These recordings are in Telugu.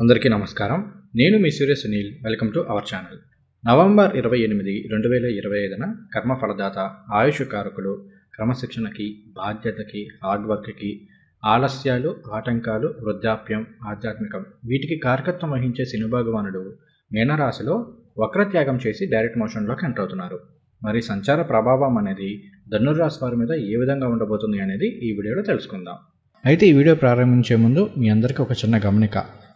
అందరికీ నమస్కారం. నేను మీ Surya Sunil. Welcome to our channel. November ఇరవై ఎనిమిది రెండు వేల ఇరవై ఐదున కర్మ ఫలదాత ఆయుష్ కారకులు క్రమశిక్షణకి బాధ్యతకి హార్డ్ వర్క్కి ఆలస్యాలు ఆటంకాలు వృద్ధాప్యం ఆధ్యాత్మికం వీటికి కారకత్వం వహించే శని మీనరాశిలో వక్రత్యాగం చేసి డైరెక్ట్ మోషన్లోకి ఎంటర్ అవుతున్నారు. మరి సంచార ప్రభావం అనేది ధనుర్రాశి వారి మీద ఏ విధంగా ఉండబోతుంది అనేది ఈ వీడియోలో తెలుసుకుందాం. అయితే ఈ వీడియో ప్రారంభించే ముందు మీ అందరికీ ఒక చిన్న గమనిక.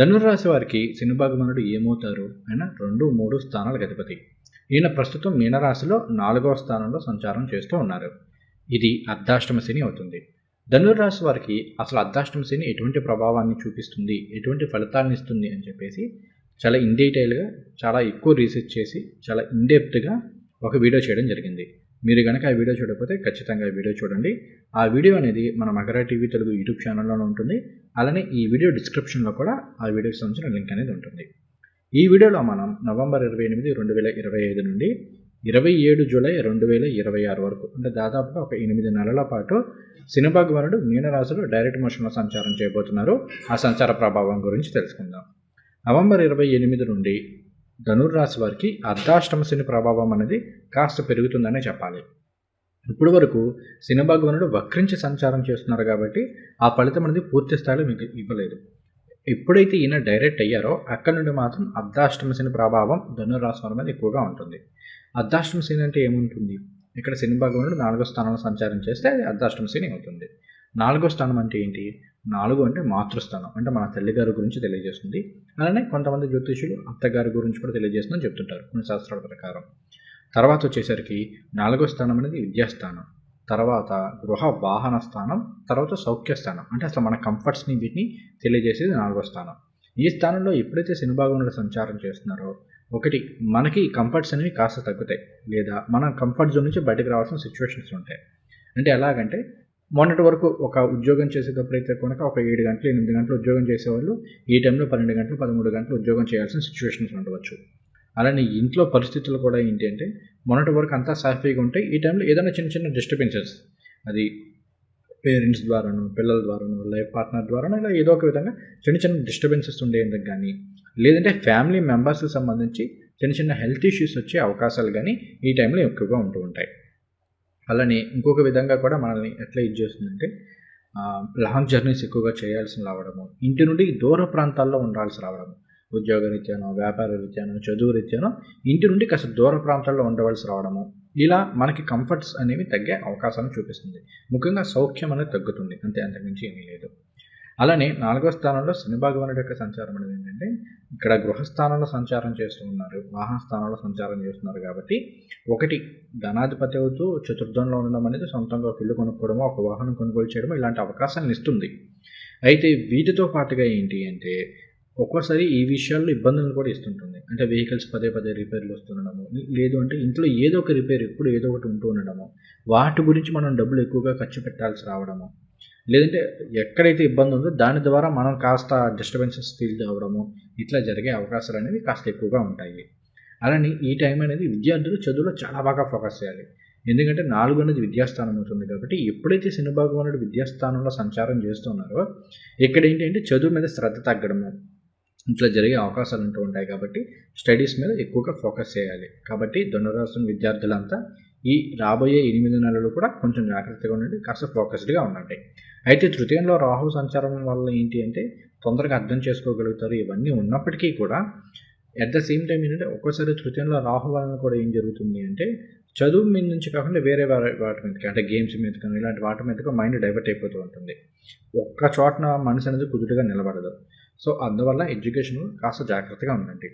ధనుర్రాశి వారికి శనిభాగమనుడు ఏమవుతారు? ఆయన రెండు మూడు స్థానాల అధిపతి. ఈయన ప్రస్తుతం మీనరాశిలో నాలుగవ స్థానంలో సంచారం చేస్తూ ఉన్నారు. ఇది అర్ధాష్టమ శని అవుతుంది. ధనుర్రాశి వారికి అసలు అర్ధాష్టమ శని ఎటువంటి ప్రభావాన్ని చూపిస్తుంది? ఎటువంటి ఫలితాలను ఇస్తుంది? అని చెప్పేసి చాలా ఇన్ డీటెయిల్గా చాలా ఎక్కువ రీసెర్చ్ చేసి చాలా ఇన్డెప్త్గా ఒక వీడియో చేయడం జరిగింది. మీరు కనుక ఆ వీడియో చూడకపోతే ఖచ్చితంగా వీడియో చూడండి. ఆ వీడియో అనేది మన మగరా టీవీ తెలుగు యూట్యూబ్ ఛానల్లోనే ఉంటుంది. అలానే ఈ వీడియో డిస్క్రిప్షన్లో కూడా ఆ వీడియోకి సంబంధించిన లింక్ అనేది ఉంటుంది. ఈ వీడియోలో మనం నవంబర్ ఇరవై ఎనిమిది రెండు వేల ఇరవై ఐదు నుండి ఇరవై ఏడు జూలై రెండు వేల ఇరవై ఆరు వరకు అంటే దాదాపుగా ఒక ఎనిమిది నెలల పాటు శనిభగవానుడు మీనరాశిలో డైరెక్ట్ మోషన్లో సంచారం చేయబోతున్నారు. ఆ సంచార ప్రభావం గురించి తెలుసుకుందాం. నవంబర్ ఇరవై ఎనిమిది నుండి ధనుర్రాశి వారికి అర్ధాష్టమ శని ప్రభావం అనేది కాస్త పెరుగుతుందనే చెప్పాలి. ఇప్పుడు వరకు శనిభగవానుడు వక్రించి సంచారం చేస్తున్నారు కాబట్టి ఆ ఫలితం అనేది పూర్తి స్థాయిలో మీకు ఇవ్వలేదు. ఎప్పుడైతే ఈయన డైరెక్ట్ అయ్యారో అక్కడ నుండి మాత్రం అర్ధాష్టమ శని ప్రభావం ధనుర్రాశి వారి మీద ఎక్కువగా ఉంటుంది. అర్ధాష్టమ శని అంటే ఏముంటుంది? ఇక్కడ శని భగవానుడు నాలుగో స్థానంలో సంచారం చేస్తే అది అర్ధాష్టమ శని అవుతుంది. నాలుగో స్థానం అంటే ఏంటి? నాలుగు అంటే మాతృస్థానం అంటే మన తల్లిగారి గురించి తెలియజేస్తుంది. అలానే కొంతమంది జ్యోతిషులు అత్తగారి గురించి కూడా తెలియజేస్తుందని చెప్తుంటారు కొన్ని శాస్త్రాల ప్రకారం. తర్వాత వచ్చేసరికి నాలుగో స్థానం అనేది విద్యాస్థానం. తర్వాత గృహ వాహన స్థానం తర్వాత సౌఖ్య స్థానం. అంటే అసలు మన కంఫర్ట్స్ని వీటిని తెలియజేసేది నాలుగో స్థానం. ఈ స్థానంలో ఎప్పుడైతే శనిభాగంలో సంచారం చేస్తున్నారో ఒకటి మనకి కంఫర్ట్స్ అనేవి కాస్త తగ్గుతాయి. లేదా మన కంఫర్ట్ జోన్ నుంచి బయటకు రావాల్సిన సిచ్యువేషన్స్ ఉంటాయి. అంటే ఎలాగంటే మొన్నటి వరకు ఒక ఉద్యోగం చేసేటప్పుడు అయితే కనుక ఒక ఏడు గంటలు ఎనిమిది గంటలు ఉద్యోగం చేసేవాళ్ళు ఈ టైంలో పన్నెండు గంటలు పదమూడు గంటలు ఉద్యోగం చేయాల్సిన సిచ్యువేషన్స్ ఉండవచ్చు. అలానే ఇంట్లో పరిస్థితులు కూడా ఏంటి అంటే మొన్నటి వరకు అంతా సాఫీగా ఉంటే ఈ టైంలో ఏదైనా చిన్న చిన్న డిస్టర్బెన్సెస్ అది పేరెంట్స్ ద్వారాను పిల్లల ద్వారాను లైఫ్ పార్ట్నర్ ద్వారాను ఇలా ఏదో ఒక విధంగా చిన్న చిన్న డిస్టర్బెన్సెస్ ఉండేందుకు కానీ లేదంటే ఫ్యామిలీ మెంబర్స్కి సంబంధించి చిన్న చిన్న హెల్త్ ఇష్యూస్ వచ్చే అవకాశాలు కానీ ఈ టైంలో ఎక్కువగా ఉంటూ ఉంటాయి. అలానే ఇంకొక విధంగా కూడా మనల్ని ఎట్లా ఇది చేస్తుందంటే లాంగ్ జర్నీస్ ఎక్కువగా చేయాల్సి రావడము ఇంటి నుండి దూర ప్రాంతాల్లో ఉండాల్సి రావడము ఉద్యోగ రీత్యానో వ్యాపార రీత్యానో చదువు రీత్యానో ఇంటి నుండి కాస్త దూర ప్రాంతాల్లో ఉండవలసి రావడము. ఇలా మనకి కంఫర్ట్స్ అనేవి తగ్గే అవకాశాన్ని చూపిస్తుంది. ముఖ్యంగా సౌఖ్యం అనేది తగ్గుతుంది. అంతే అంతకుమించి ఏమీ లేదు. అలానే నాలుగో స్థానంలో శని భగవానుడి యొక్క సంచారం అనేది ఏంటంటే ఇక్కడ గృహస్థానంలో సంచారం చేస్తూ ఉన్నారు. వాహన స్థానంలో సంచారం చేస్తున్నారు కాబట్టి ఒకటి ధనాధిపతి అవుతూ చతుర్థంలో ఉండడం అనేది సొంతంగా ఒక ఇల్లు కొనుక్కోవడమో ఒక వాహనం కొనుగోలు చేయడమో ఇలాంటి అవకాశాలను ఇస్తుంది. అయితే వీటితో పాటుగా ఏంటి అంటే ఒక్కోసారి ఈ విషయాల్లో ఇబ్బందులను కూడా ఇస్తుంటుంది. అంటే వెహికల్స్ పదే పదే రిపేర్లు వస్తుండడము లేదు అంటే ఇంట్లో ఏదో ఒక రిపేర్ ఎప్పుడు ఏదో ఒకటి ఉంటూ ఉండడము వాటి గురించి మనం డబ్బులు ఎక్కువగా ఖర్చు పెట్టాల్సి రావడము లేదంటే ఎక్కడైతే ఇబ్బంది ఉందో దాని ద్వారా మనం కాస్త డిస్టర్బెన్సెస్ ఫీల్ అవ్వడము ఇట్లా జరిగే అవకాశాలు అనేవి కాస్త ఎక్కువగా ఉంటాయి. అలానే ఈ టైం అనేది విద్యార్థులు చదువులో చాలా బాగా ఫోకస్ చేయాలి. ఎందుకంటే నాలుగు అనేది విద్యాస్థానం అవుతుంది కాబట్టి ఎప్పుడైతే శని భగవానుడు విద్యాస్థానంలో సంచారం చేస్తున్నారో ఇక్కడ ఏంటంటే చదువు మీద శ్రద్ధ తగ్గడము ఇట్లా జరిగే అవకాశాలు ఉంటూ ఉంటాయి కాబట్టి స్టడీస్ మీద ఎక్కువగా ఫోకస్ చేయాలి. కాబట్టి ధనురాశి విద్యార్థులంతా ఈ రాబోయే ఎనిమిది నెలలు కూడా కొంచెం జాగ్రత్తగా ఉండండి కాస్త ఫోకస్డ్గా ఉండండి. అయితే తృతీయంలో రాహు సంచారం వల్ల ఏంటి అంటే తొందరగా అర్థం చేసుకోగలుగుతారు ఇవన్నీ ఉన్నప్పటికీ కూడా అట్ ద సేమ్ టైం ఏంటంటే ఒక్కోసారి తృతీయంలో రాహు వలన కూడా ఏం జరుగుతుంది అంటే చదువు మీద నుంచి కాకుండా వేరే వాటి మీదకి అంటే గేమ్స్ మీద కానీ ఇలాంటి వాటి మీదకి మైండ్ డైవర్ట్ అయిపోతూ ఉంటుంది. ఒక్క చోటన మనసు అనేది కుదురుగా నిలబడదు. సో అందువల్ల ఎడ్యుకేషన్ కాస్త జాగ్రత్తగా ఉండండి.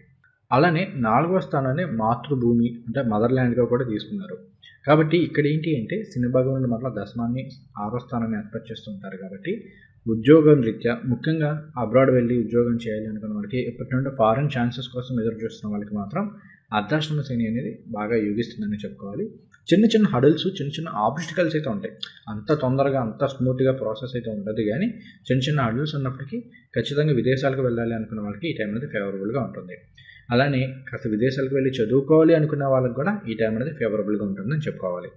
అలానే నాలుగో స్థానాన్ని మాతృభూమి అంటే మదర్ల్యాండ్గా కూడా తీసుకున్నారు. కాబట్టి ఇక్కడ ఏంటి అంటే శని భగవానుడు మరలా దశమాన్ని ఆరో స్థానాన్ని ఏర్పాటు చేస్తుంటారు కాబట్టి ఉద్యోగం రీత్యా ముఖ్యంగా అబ్రాడ్ వెళ్ళి ఉద్యోగం చేయాలి అనుకున్న వాళ్ళకి ఇప్పటి నుండి ఫారెన్ ఛాన్సెస్ కోసం ఎదురు చూస్తున్న వాళ్ళకి మాత్రం అర్ధాశ్రమ శని అనేది బాగా యోగిస్తుందని చెప్పుకోవాలి. చిన్న చిన్న హడల్స్ చిన్న చిన్న ఆబ్స్టికల్స్ అయితే ఉంటాయి. అంత తొందరగా అంత స్మూత్గా ప్రాసెస్ అయితే ఉండదు కానీ చిన్న చిన్న హడల్స్ ఉన్నప్పటికీ ఖచ్చితంగా విదేశాలకు వెళ్ళాలి అనుకున్న వాళ్ళకి ఈ టైం అనేది ఫేవరబుల్గా ఉంటుంది. అలానే కాస్త విదేశాలకు వెళ్ళి చదువుకోవాలి అనుకున్న వాళ్ళకి కూడా ఈ టైం అనేది ఫేవరబుల్గా ఉంటుందని చెప్పుకోవాలి.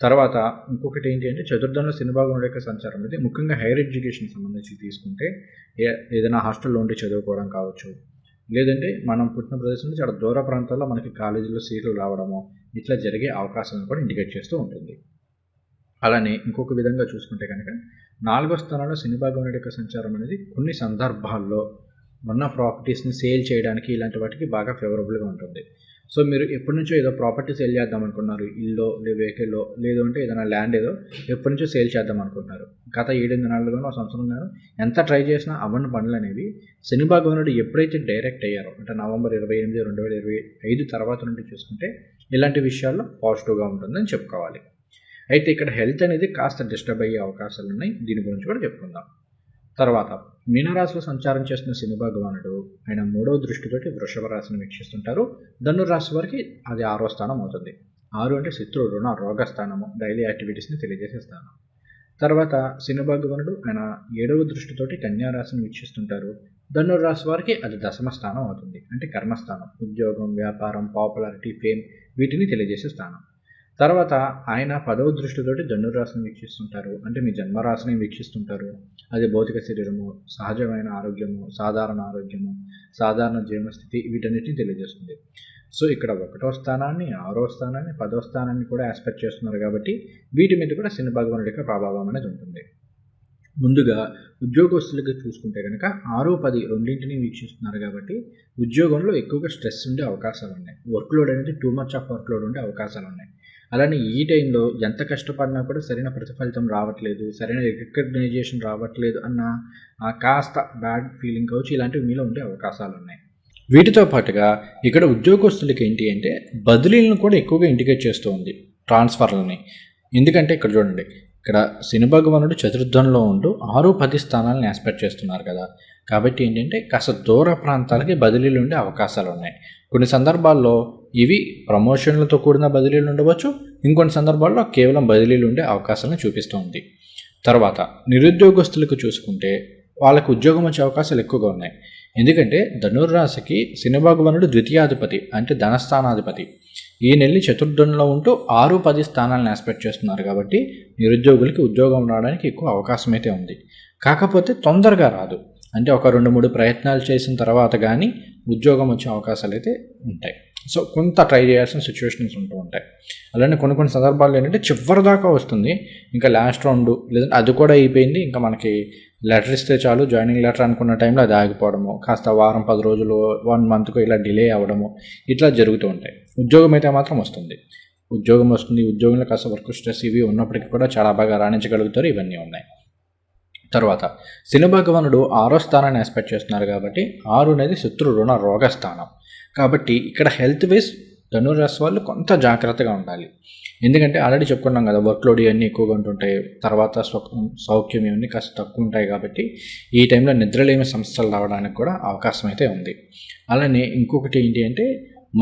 తర్వాత ఇంకొకటి ఏంటి అంటే చతుర్థంలో సినిభాగం యొక్క సంచారం అనేది ముఖ్యంగా హైయర్ ఎడ్యుకేషన్ సంబంధించి తీసుకుంటే ఏ- ఏదైనా హాస్టల్లో ఉండి చదువుకోవడం కావచ్చు లేదంటే మనం పుట్టిన ప్రదేశం నుంచి చాలా దూర ప్రాంతాల్లో మనకి కాలేజీలో సీట్లు రావడము ఇట్లా జరిగే అవకాశాలను కూడా ఇండికేట్ చేస్తూ ఉంటుంది. అలానే ఇంకొక విధంగా చూసుకుంటే కనుక నాలుగో స్థానంలో సినిభాగం యొక్క సంచారం అనేది కొన్ని సందర్భాల్లో ఉన్న ప్రాపర్టీస్ని సేల్ చేయడానికి ఇలాంటి వాటికి బాగా ఫేవరబుల్గా ఉంటుంది. సో మీరు ఎప్పటి నుంచో ఏదో ప్రాపర్టీ సేల్ చేద్దాం అనుకున్నారు ఇల్లు లేదు వెహికల్లో లేదు అంటే ఏదైనా ల్యాండ్ ఏదో ఎప్పటి నుంచో సేల్ చేద్దాం అనుకుంటున్నారు. గత ఏడెనిమిది నెలలుగానో ఒక సంవత్సరం గాను ఎంత ట్రై చేసినా అవ్వని పనులు అనేవి శని భగవానుడు ఎప్పుడైతే డైరెక్ట్ అయ్యారో అంటే నవంబర్ ఇరవై ఎనిమిది రెండు వేల ఇరవై ఐదు తర్వాత నుండి చూసుకుంటే ఇలాంటి విషయాల్లో పాజిటివ్గా ఉంటుందని చెప్పుకోవాలి. అయితే ఇక్కడ హెల్త్ అనేది కాస్త డిస్టర్బ్ అయ్యే అవకాశాలు ఉన్నాయి. దీని గురించి కూడా చెప్పుకుందాం. తర్వాత మీనరాశిలో సంచారం చేస్తున్న శని భగవానుడు ఆయన మూడవ దృష్టితోటి వృషభ రాశిని వీక్షిస్తుంటారు. ధనురాశి వారికి అది ఆరో స్థానం అవుతుంది. ఆరు అంటే శత్రు రుణ రోగ స్థానము డైలీ యాక్టివిటీస్ని తెలియజేసే స్థానం. తర్వాత శని భగవానుడు ఆయన ఏడవ దృష్టితోటి కన్యారాశిని వీక్షిస్తుంటారు. ధనుర్రాశి వారికి అది దశమ స్థానం అవుతుంది. అంటే కర్మస్థానం ఉద్యోగం వ్యాపారం పాపులారిటీ ఫేమ్ వీటిని తెలియజేసే స్థానం. తర్వాత ఆయన పదవ దృష్టితోటి ధనుర్రాశిని వీక్షిస్తుంటారు. అంటే మీ జన్మరాశిని వీక్షిస్తుంటారు. అది భౌతిక శరీరము సహజమైన ఆరోగ్యము సాధారణ ఆరోగ్యము సాధారణ జీవనస్థితి వీటన్నిటిని తెలియజేస్తుంది. సో ఇక్కడ ఒకటో స్థానాన్ని ఆరో స్థానాన్ని పదో స్థానాన్ని కూడా ఆస్పెక్ట్ చేస్తున్నారు కాబట్టి వీటి మీద కూడా శని భగవానుడి యొక్క ప్రభావం అనేది ఉంటుంది. ముందుగా ఉద్యోగస్తులకి చూసుకుంటే కనుక ఆరు పది రెండింటిని వీక్షిస్తున్నారు కాబట్టి ఉద్యోగంలో ఎక్కువగా స్ట్రెస్ ఉండే అవకాశాలు ఉన్నాయి. వర్క్ లోడ్ అనేది too much of work load ఉండే అవకాశాలు ఉన్నాయి. అలానే ఈ టైంలో ఎంత కష్టపడినా కూడా సరైన ప్రతిఫలితం రావట్లేదు సరైన రికగ్నైజేషన్ రావట్లేదు అన్న కాస్త బ్యాడ్ ఫీలింగ్ కావచ్చు ఇలాంటివి మీలో ఉండే అవకాశాలు ఉన్నాయి. వీటితో పాటుగా ఇక్కడ ఉద్యోగస్తులకి ఏంటి అంటే బదిలీలను కూడా ఎక్కువగా ఇండికేట్ చేస్తూ ఉంది ట్రాన్స్ఫర్లని. ఎందుకంటే ఇక్కడ చూడండి ఇక్కడ శని భగవానుడు చతుర్థంలో ఉంటూ ఆరు పది స్థానాలను ఆస్పెక్ట్ చేస్తున్నారు కదా. కాబట్టి ఏంటంటే కాస్త దూర ప్రాంతాలకి బదిలీలు ఉండే అవకాశాలు ఉన్నాయి. కొన్ని సందర్భాల్లో ఇవి ప్రమోషన్లతో కూడిన బదిలీలు ఉండవచ్చు. ఇంకొన్ని సందర్భాల్లో కేవలం బదిలీలు ఉండే అవకాశాలను చూపిస్తుంది తర్వాత నిరుద్యోగస్తులకు చూసుకుంటే వాళ్ళకు ఉద్యోగం వచ్చే అవకాశాలు ఎక్కువగా ఉన్నాయి. ఎందుకంటే ధనుర్రాశికి శనిభగవానుడు ద్వితీయాధిపతి అంటే ధనస్థానాధిపతి. ఈ నెల్లి చతుర్థంలో ఉంటూ ఆరు పది స్థానాలను ఆస్పెక్ట్ చేస్తున్నారు కాబట్టి నిరుద్యోగులకి ఉద్యోగం రావడానికి ఎక్కువ అవకాశం అయితే ఉంది. కాకపోతే తొందరగా రాదు. అంటే ఒక రెండు మూడు ప్రయత్నాలు చేసిన తర్వాత కానీ ఉద్యోగం వచ్చే అవకాశాలు అయితే ఉంటాయి. సో కొంత ట్రై చేయాల్సిన సిచ్యువేషన్స్ ఉంటూ ఉంటాయి. అలానే కొన్ని కొన్ని సందర్భాల్లో ఏంటంటే చివరి దాకా వస్తుంది. ఇంకా లాస్ట్ రౌండ్ లేదంటే అది కూడా అయిపోయింది. ఇంకా మనకి లెటర్ ఇస్తే చాలు. జాయినింగ్ లెటర్ అనుకున్న టైంలో అది ఆగిపోవడము. కాస్త వారం పది రోజులు వన్ మంత్కు ఇలా డిలే అవ్వడము. ఇట్లా జరుగుతూ ఉంటాయి. ఉద్యోగం అయితే మాత్రం వస్తుంది. ఉద్యోగం వస్తుంది. ఉద్యోగంలో కాస్త వర్క్ స్ట్రెస్ ఇవి ఉన్నప్పటికీ కూడా చాలా బాగా రాణించగలుగుతారు. ఇవన్నీ ఉన్నాయి. తర్వాత శనిభగవానుడు ఆరో స్థానాన్ని ఎక్స్పెక్ట్ చేస్తున్నారు కాబట్టి ఆరు అనేది శత్రు రుణ రోగ స్థానం కాబట్టి ఇక్కడ హెల్త్ వేస్ ధనురాశి వాళ్ళు కొంత జాగ్రత్తగా ఉండాలి. ఎందుకంటే ఆల్రెడీ చెప్పుకున్నాం కదా వర్క్లోడ్ ఇవన్నీ ఎక్కువగా ఉంటుంటాయి. తర్వాత సౌఖ్యం ఇవన్నీ కాస్త తక్కువ ఉంటాయి కాబట్టి ఈ టైంలో నిద్రలేమి సమస్యలు రావడానికి కూడా అవకాశం అయితే ఉంది. అలానే ఇంకొకటి ఏంటి అంటే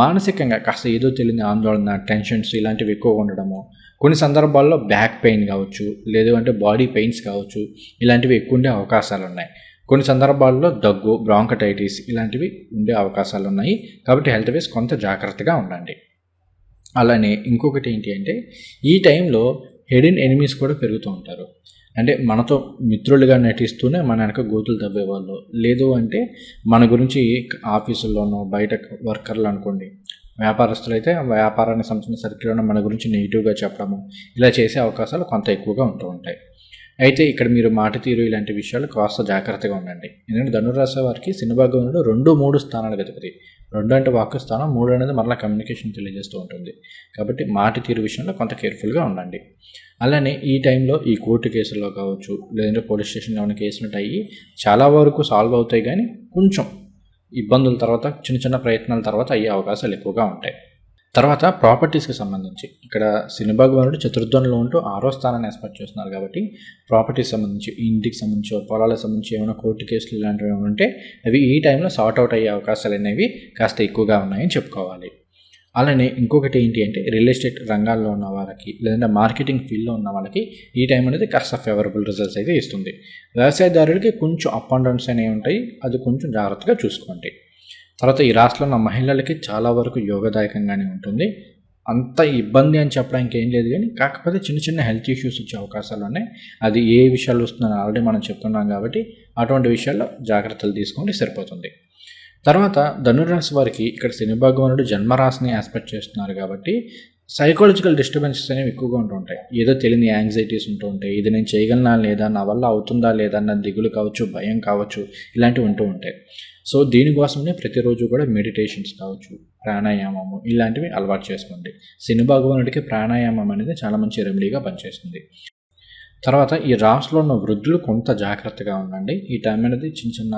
మానసికంగా కాస్త ఏదో తెలియని ఆందోళన టెన్షన్స్ ఇలాంటివి ఎక్కువగా ఉండడము కొన్ని సందర్భాల్లో బ్యాక్ పెయిన్ కావచ్చు లేదు అంటే బాడీ పెయిన్స్ కావచ్చు ఇలాంటివి ఎక్కువ ఉండే అవకాశాలు ఉన్నాయి కొన్ని సందర్భాల్లో దగ్గు బ్రాంకటైటిస్ ఇలాంటివి ఉండే అవకాశాలు ఉన్నాయి కాబట్టి హెల్త్ వేస్ కొంత జాగ్రత్తగా ఉండండి. అలానే ఇంకొకటి ఏంటి అంటే ఈ టైంలో హెడెన్ ఎనిమీస్ కూడా పెరుగుతూ ఉంటారు. అంటే మనతో మిత్రులుగా నటిస్తూనే మన వెనక గోతులు తవ్వేవాళ్ళు. లేదు అంటే మన గురించి ఆఫీసుల్లోనో బయట వర్కర్లు అనుకోండి వ్యాపారస్తులు అయితే వ్యాపారానికి సంబంధించిన సర్కిల్లోనే మన గురించి నెగిటివ్గా చెప్పడము ఇలా చేసే అవకాశాలు కొంత ఎక్కువగా ఉంటూ ఉంటాయి. అయితే ఇక్కడ మీరు మాట తీరు ఇలాంటి విషయాలు కాస్త జాగ్రత్తగా ఉండండి. ఎందుకంటే ధనురాశి వారికి సినిభాగంలో రెండు మూడు స్థానాలు గతిపతి రెండు అంటే వాక్ స్థానం మూడు అనేది మరలా కమ్యూనికేషన్ తెలియజేస్తూ ఉంటుంది. కాబట్టి మాట తీరు విషయంలో కొంత కేర్ఫుల్గా ఉండండి. అలానే ఈ టైంలో ఈ కోర్టు కేసుల్లో కావచ్చు లేదంటే పోలీస్ స్టేషన్లో ఉన్న కేసులు అయ్యి చాలా వరకు సాల్వ్ అవుతాయి కానీ కొంచెం ఇబ్బందుల తర్వాత చిన్న చిన్న ప్రయత్నాల తర్వాత అయ్యే అవకాశాలు ఎక్కువగా ఉంటాయి. తర్వాత ప్రాపర్టీస్కి సంబంధించి ఇక్కడ శని భగవానుడు చతుర్థంలో ఉంటూ ఆరో స్థానాన్ని ఏర్పాటు చేస్తున్నారు కాబట్టి ప్రాపర్టీస్ సంబంధించి ఇంటికి సంబంధించి పొలాలకు సంబంధించి ఏమైనా కోర్టు కేసులు ఇలాంటివి ఏమైనా ఉంటే అవి ఈ టైంలో సార్ట్ అవుట్ అయ్యే అవకాశాలు అనేవి కాస్త ఎక్కువగా ఉన్నాయని చెప్పుకోవాలి. అలానే ఇంకొకటి ఏంటి అంటే రియల్ ఎస్టేట్ రంగాల్లో ఉన్న వాళ్ళకి లేదంటే మార్కెటింగ్ ఫీల్డ్లో ఉన్న వాళ్ళకి ఈ టైం అనేది కాస్త ఫేవరబుల్ రిజల్ట్స్ అయితే ఇస్తుంది. వ్యవసాయదారులకి కొంచెం అప్ అండ్ డౌన్స్ అనేవి ఉంటాయి అది కొంచెం జాగ్రత్తగా చూసుకోండి. తర్వాత ఈ రాష్ట్రంలో ఉన్న మహిళలకి చాలా వరకు యోగదాయకంగానే ఉంటుంది. అంత ఇబ్బంది అని చెప్పడానికి ఏం లేదు కానీ కాకపోతే చిన్న చిన్న హెల్త్ ఇష్యూస్ వచ్చే అవకాశాలు ఉన్నాయి. అది ఏ విషయాలు వస్తుందని ఆల్రెడీ మనం చెప్తున్నాం కాబట్టి అటువంటి విషయాల్లో జాగ్రత్తలు తీసుకుంటే సరిపోతుంది. తర్వాత ధనురాశి వారికి ఇక్కడ శని భగవానుడు జన్మరాశిని ఆస్పెక్ట్ చేస్తున్నారు కాబట్టి సైకాలజికల్ డిస్టర్బెన్సెస్ అనేవి ఎక్కువగా ఉంటుంటాయి ఏదో తెలియని యాంగ్జైటీస్ ఉంటూ ఉంటాయి. ఇది నేను చేయగలనా లేదా? నా వల్ల అవుతుందా లేదా? నా దిగులు కావచ్చు భయం కావచ్చు ఇలాంటివి ఉంటూ ఉంటాయి. సో దీనికోసమే ప్రతిరోజు కూడా మెడిటేషన్స్ కావచ్చు ప్రాణాయామము ఇలాంటివి అలవాటు చేసుకోండి. శని భగవానుడికి ప్రాణాయామం అనేది చాలా మంచి రెమెడీగా పనిచేస్తుంది. తర్వాత ఈ రాసులో ఉన్న వృద్ధులు కొంత జాగ్రత్తగా ఉండండి. ఈ టైం అనేది చిన్న చిన్న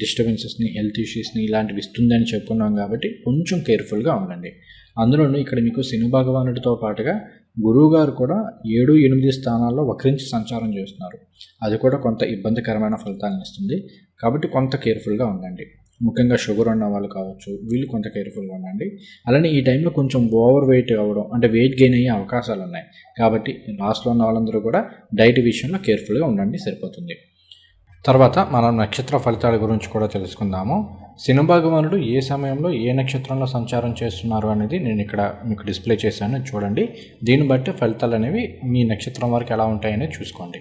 డిస్టర్బెన్సెస్ని హెల్త్ ఇష్యూస్ని ఇలాంటివి ఇస్తుందని చెప్పుకున్నాం కాబట్టి కొంచెం కేర్ఫుల్గా ఉండండి. అందులోనూ ఇక్కడ మీకు శని భగవానుడితో పాటుగా గురువు గారు కూడా ఏడు ఎనిమిది స్థానాల్లో వక్రించి సంచారం చేస్తున్నారు. అది కూడా కొంత ఇబ్బందికరమైన ఫలితాలను ఇస్తుంది. కాబట్టి కొంత కేర్ఫుల్గా ఉండండి. ముఖ్యంగా షుగర్ ఉన్న వాళ్ళు కావచ్చు వీళ్ళు కొంత కేర్ఫుల్గా ఉండండి. అలానే ఈ టైంలో కొంచెం ఓవర్ వెయిట్ అవ్వడం అంటే వెయిట్ గెయిన్ అయ్యే అవకాశాలు ఉన్నాయి. కాబట్టి లాస్ట్లో ఉన్న వాళ్ళందరూ కూడా డైట్ విషయంలో కేర్ఫుల్గా ఉండండి సరిపోతుంది. తర్వాత మనం నక్షత్ర ఫలితాల గురించి కూడా తెలుసుకుందాము. శని భగవానుడు ఏ సమయంలో ఏ నక్షత్రంలో సంచారం చేస్తున్నారు అనేది నేను ఇక్కడ మీకు డిస్ప్లే చేశాను చూడండి. దీన్ని బట్టి ఫలితాలు అనేవి మీ నక్షత్రం వారికి ఎలా ఉంటాయని చూసుకోండి.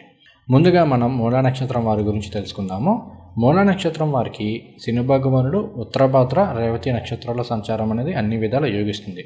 ముందుగా మనం మూలా నక్షత్రం వారి గురించి తెలుసుకుందాము. మూల నక్షత్రం వారికి శని ఉత్తరభాద్ర రేవతి నక్షత్రాల సంచారం అనేది అన్ని విధాలు యోగిస్తుంది.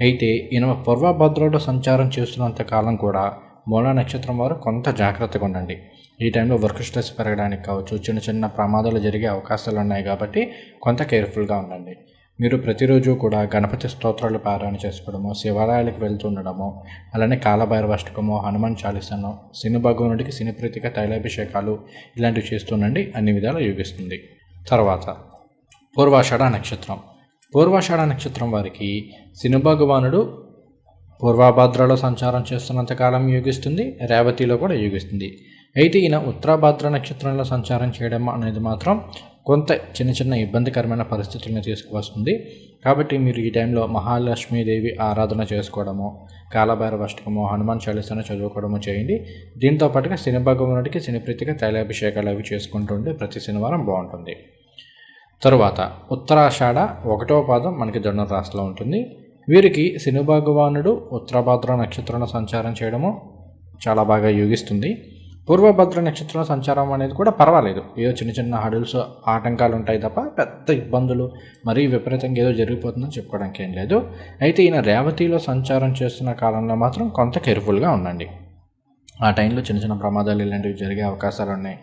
అయితే ఈయన పూర్వభద్రలో సంచారం చేస్తున్నంత కాలం కూడా మూల నక్షత్రం వారు కొంత జాగ్రత్తగా ఉండండి. ఈ టైంలో వర్క్ స్ట్రెస్ పెరగడానికి కావచ్చు చిన్న చిన్న ప్రమాదాలు జరిగే అవకాశాలు ఉన్నాయి కాబట్టి కొంత కేర్ఫుల్గా ఉండండి. మీరు ప్రతిరోజు కూడా గణపతి స్తోత్రాలు పారాయణ చేసుకోవడము శివాలయాలకు వెళ్తుండడము అలానే కాలభైరవాష్టకము హనుమాన్ చాలీసాను శని భగవానుడికి శనిప్రీతిక తైలాభిషేకాలు ఇలాంటివి చేస్తుండండి అన్ని విధాలు యోగిస్తుంది. తర్వాత పూర్వాషాఢ నక్షత్రం. పూర్వాషాఢ నక్షత్రం వారికి శని భగవానుడు పూర్వభద్రలో సంచారం చేస్తున్నంత కాలం యోగిస్తుంది రేవతిలో కూడా యోగిస్తుంది. అయితే ఈయన ఉత్తరాభాద్ర నక్షత్రంలో సంచారం చేయడం అనేది మాత్రం కొంత చిన్న చిన్న ఇబ్బందికరమైన పరిస్థితులను తీసుకువస్తుంది. కాబట్టి మీరు ఈ టైంలో మహాలక్ష్మీదేవి ఆరాధన చేసుకోవడము కాలభైరవ అష్టకము హనుమాన్ చాలీసాను చదువుకోవడము చేయండి. దీంతో పాటుగా శని భగవానుడికి శనిప్రీతిగా తైలాభిషేకాలు అవి చేసుకుంటుంటే ప్రతి శనివారం బాగుంటుంది. తరువాత ఉత్తరాషాఢ ఒకటవ పాదం మనకి ధనురాశిలో ఉంటుంది. వీరికి శని భగవానుడు ఉత్తరభద్ర నక్షత్రంలో సంచారం చేయడము చాలా బాగా యోగిస్తుంది. పూర్వభద్ర నక్షత్రం సంచారం అనేది కూడా పర్వాలేదు. ఏదో చిన్న చిన్న హడల్స్ ఆటంకాలు ఉంటాయి తప్ప పెద్ద ఇబ్బందులు మరీ విపరీతంగా ఏదో జరిగిపోతుందని చెప్పుకోవడానికి ఏం లేదు. అయితే ఈయన రేవతిలో సంచారం చేస్తున్న కాలంలో మాత్రం కొంత కేర్ఫుల్గా ఉండండి ఆ టైంలో చిన్న చిన్న ప్రమాదాలు ఇలాంటివి జరిగే అవకాశాలు ఉన్నాయి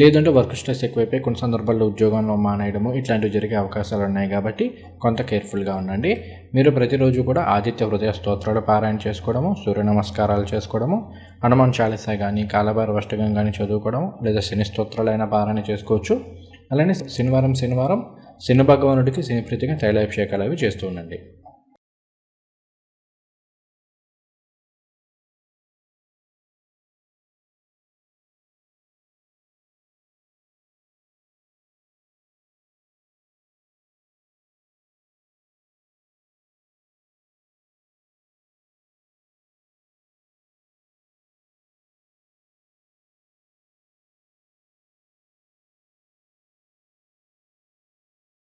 లేదంటే వర్క్ స్ట్రెస్ ఎక్కువైపోయి కొన్ని సందర్భాల్లో ఉద్యోగంలో మానేయడము ఇట్లాంటివి జరిగే అవకాశాలు ఉన్నాయి కాబట్టి కొంత కేర్ఫుల్గా ఉండండి. మీరు ప్రతిరోజు కూడా ఆదిత్య హృదయ స్తోత్రాలు పారాయణ చేసుకోవడము సూర్య నమస్కారాలు చేసుకోవడము హనుమాన్ చాలీసా కానీ కాలభార అష్టకం కానీ చదువుకోవడం లేదా శని స్తోత్రాలైనా పారాయణ చేసుకోవచ్చు. అలానే శనివారం శనివారం శని భగవానుడికి శని ప్రీతిగా తైలాభిషేకాలు అవి చేస్తూ ఉండండి.